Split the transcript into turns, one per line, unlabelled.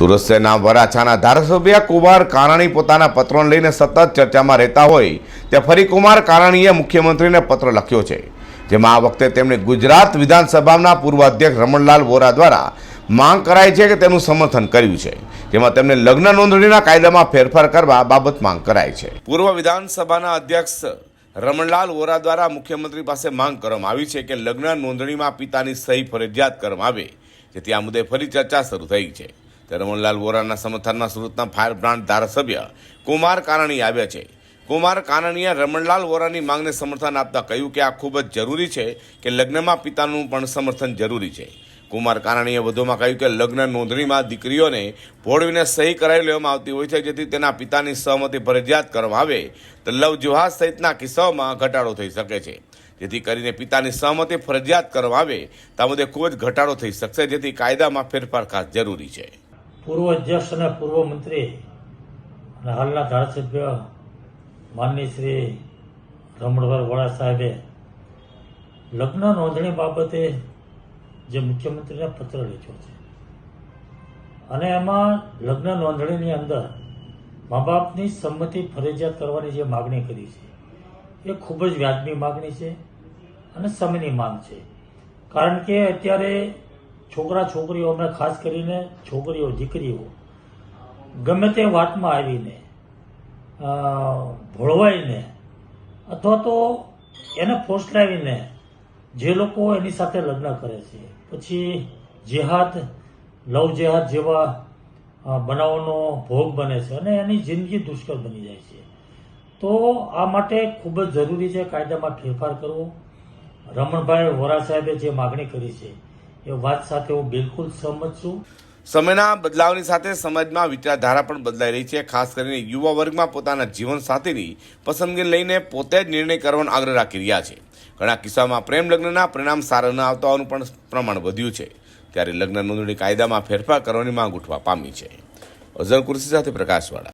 સુરત શહેરના વરાછાના ધારાસભ્ય કુમાર કાનાણી પોતાના પત્રોને લઈને સતત ચર્ચામાં રહેતા હોય ત્યાં ફરી કુમાર કાનાણીએ મુખ્યમંત્રીને પત્ર લખ્યો છે, જેમાં આ વખતે તેમણે ગુજરાત વિધાનસભાના પૂર્વ અધ્યક્ષ રમણલાલ વોરા દ્વારા માંગ કરાઈ છે કે તેનું સમર્થન કર્યું છે, જેમાં તેમને લગ્ન નોંધણીના કાયદામાં ફેરફાર કરવા બાબત માંગ કરાઈ છે. પૂર્વ વિધાનસભાના અધ્યક્ષ રમણલાલ વોરા દ્વારા મુખ્યમંત્રી પાસે માંગ કરવામાં આવી છે કે લગ્ન નોંધણીમાં પિતાની સહી ફરજિયાત કરવામાં આવે, જેથી આ મુદ્દે ફરી ચર્ચા શરૂ થઈ છે. ત્યારે વોરાના સમર્થનમાં સુરતના ફાયર બ્રાન્ડ ધારાસભ્ય કુમાર કાનાણી આવ્યા છે. કુમાર કાનાણીએ રમણલાલ વોરાની માંગને સમર્થન આપતા કહ્યું કે આ ખૂબ જ જરૂરી છે કે લગ્નમાં પિતાનું પણ સમર્થન જરૂરી છે. કુમાર કાનાણીએ વધુમાં કહ્યું કે લગ્ન નોંધણીમાં દીકરીઓને ભોળવીને સહી કરાવી લેવામાં આવતી હોય છે, જેથી તેના પિતાની સહમતિ ફરજિયાત કરવામાં આવે. તો લવ જુહાદ સહિતના કિસ્સાઓમાં ઘટાડો થઈ શકે છે. જેથી કરીને પિતાની સહમતિ ફરજિયાત કરવામાં આવે, તો આ ખૂબ જ ઘટાડો થઈ શકશે, જેથી કાયદામાં ફેરફાર ખાસ જરૂરી છે.
પૂર્વ અધ્યક્ષ અને પૂર્વ મંત્રી અને હાલના ધારાસભ્ય માનની શ્રી રમણભાઈ વડા સાહેબે લગ્ન નોંધણી બાબતે જે મુખ્યમંત્રીને પત્ર લખ્યો છે. અને એમાં લગ્ન નોંધણીની અંદર મા બાપની સંમતિ ફરજિયાત કરવાની જે માગણી કરી છે, એ ખૂબ જ વ્યાજબી માગણી છે અને સમયની માંગ છે. કારણ કે અત્યારે છોકરા, છોકરીઓ અમે ખાસ કરીને છોકરીઓ, દીકરીઓ, ગમે તે વાતમાં આવીને ભોળવાઈને અથવા તો એને ફોસલાવીને જે લોકો એની સાથે લગ્ન કરે છે. પછી જેહાદ, લવ જેહાદ જેવા બનાવોનો ભોગ બને છે અને એની જિંદગી દુષ્કર બની જાય છે. તો આ માટે ખૂબ જ જરૂરી છે કાયદામાં ફેરફાર કરવો. રમણભાઈ વોરા સાહેબે જે માગણી કરી છે એ વાત સાથે હું બિલકુલ સહમત છું.
સમયના બદલાવની સાથે સમાજમાં વિચારધારા પણ બદલાઈ રહી છે. ખાસ કરીને યુવા વર્ગમાં પોતાના જીવન સાથેની પસંદગી લઈને પોતે જ નિર્ણય કરવાનો આગ્રહ રાખી રહ્યા છે. ઘણા કિસ્સામાં પ્રેમ લગ્નના પરિણામ સારા ન આવતા હોવાનું પણ પ્રમાણ વધ્યું છે. ત્યારે લગ્ન નોંધણી કાયદામાં ફેરફાર કરવાની માંગ ઉઠવા પામી છે. અઝર કુર્સી સાથે પ્રકાશવાળા.